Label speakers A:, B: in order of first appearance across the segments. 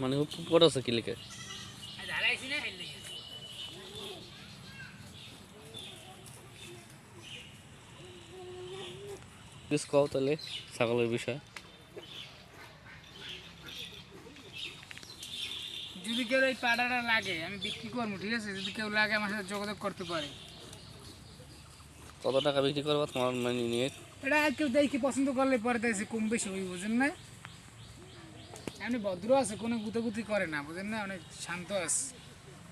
A: মানে হুপ করতেছে কি লিখে? কও তাহলে ছাগলের বিষয়।
B: যদি কেউ এই পাড়াটা লাগে আমি বিক্রি করব ঠিক আছে? যদি কেউ লাগে আমার সাথে যোগাযোগ করতে পারে।
A: কত টাকা বিক্রি করব তোমার মানে নিয়ে?
B: এটা কেউ দেখি পছন্দ করলে পরে দেখছি কম বেশি হই বুঝেন না? এমনি ভদ্র আছে কোনো গুতাগুতি করে না বুঝেন না? অনেক শান্ত আছে।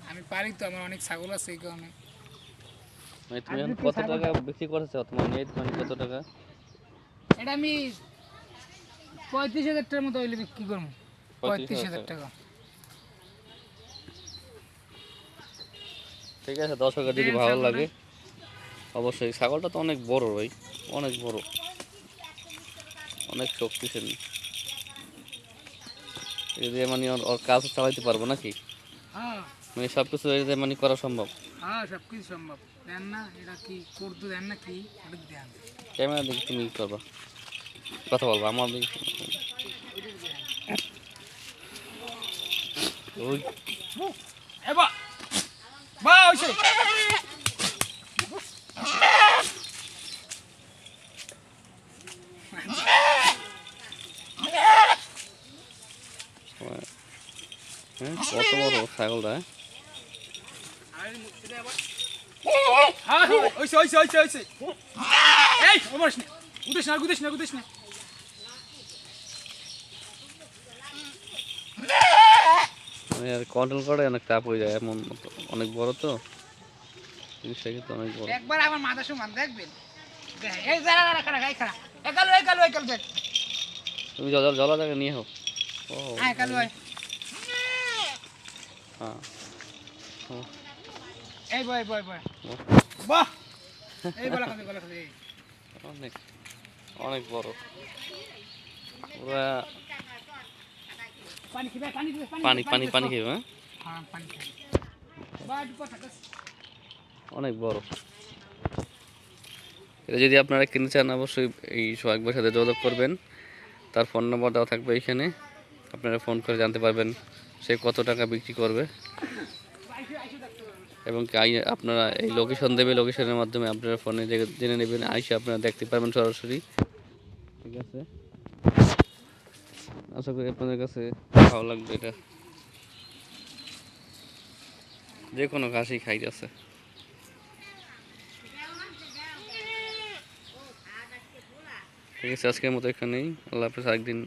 B: আমি পারি তো আমার অনেক ছাগল আছে এই কারণে।
A: মানে তুমি কত টাকা বিক্রি করেছ? তোমার নিয়ে মানে কত টাকা?
B: এটা আমি পঁয়ত্রিশ হাজার টাকার মতো হইলে বিক্রি করব। পঁয়ত্রিশ হাজার টাকা।
A: ঠিক আছে দর্শকের যদি ভালো লাগে অবশ্যই। ছাগলটা তো অনেক বড় ভাই অনেক বড়। অনেক শক্তিশালী। এই যে মানে ওর- ওর কাজ চালাইতে পারব নাকি?
B: হ্যাঁ।
A: মানে সব কিছু এই যে মানে করা সম্ভব?
B: হ্যাঁ সব কিছু সম্ভব। দেন না এটা কি করতে দেন না কি? দেন
A: ক্যামেরা দেখে তুমি কি করবা। কথা বলব আমার দিকে ওই
B: বা হইছে
A: হ্যাঁ কত বড় ছাগলটা হ্যাঁ?
B: হ্যাঁ হ্যাঁ হইছে হইছে হইছে হইছে এই ওমর না উদেশ না উদেশ না উদেশ না
A: মানে আর কন্ট্রোল করে অনেক চাপ হয়ে যায় এমন অনেক বড় তো। জিনিসটা কিন্তু অনেক বড়।
B: একবার আমার মাথা সমান দেখবেন? দেখ, এই যারা যারা খারা এই খারা একালু একালু একালু দেখ।
A: তুমি জল জলা জায়গা নিয়ে হোক ও
B: হ্যাঁ হয়
A: হ্যাঁ।
B: এই বয় বয় বয়। বাহ। এই বলা খাবে বলা খাবে
A: অনেক অনেক বড়। পুরা
B: পানি খাবে পানি খাবে
A: পানি পানি হ্যাঁ?
B: হ্যাঁ পানি খাবে বা কথা
A: অনেক বড়। এটা যদি আপনারা কিনতে চান অবশ্যই এই সোহাগবার সাথে যোগাযোগ করবেন। তার ফোন নম্বর দেওয়া থাকবে এইখানে। আপনারা ফোন করে জানতে পারবেন। সে কত টাকা বিক্রি করবে? এবং আপনারা এই লোকেশন দেবে লোকেশনের মাধ্যমে আপনারা ফোনে জেনে নেবেন। আইসে আপনারা দেখতে পারবেন সরাসরি। ঠিক আছে? আশা করি আপনাদের কাছে ভালো লাগবে এটা। যে কোনো ঘাসই খাইতেছে ঠিক আছে, আজকের মতো এখানেই। আল্লাহ হাফেজ, আরেকদিন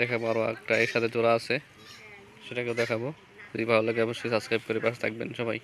A: দেখাবো আরও একটা এর সাথে জোড়া আছে। সেটাকেও দেখাবো। যদি ভালো লাগে অবশ্যই সাবস্ক্রাইব করে পাশে থাকবেন সবাই।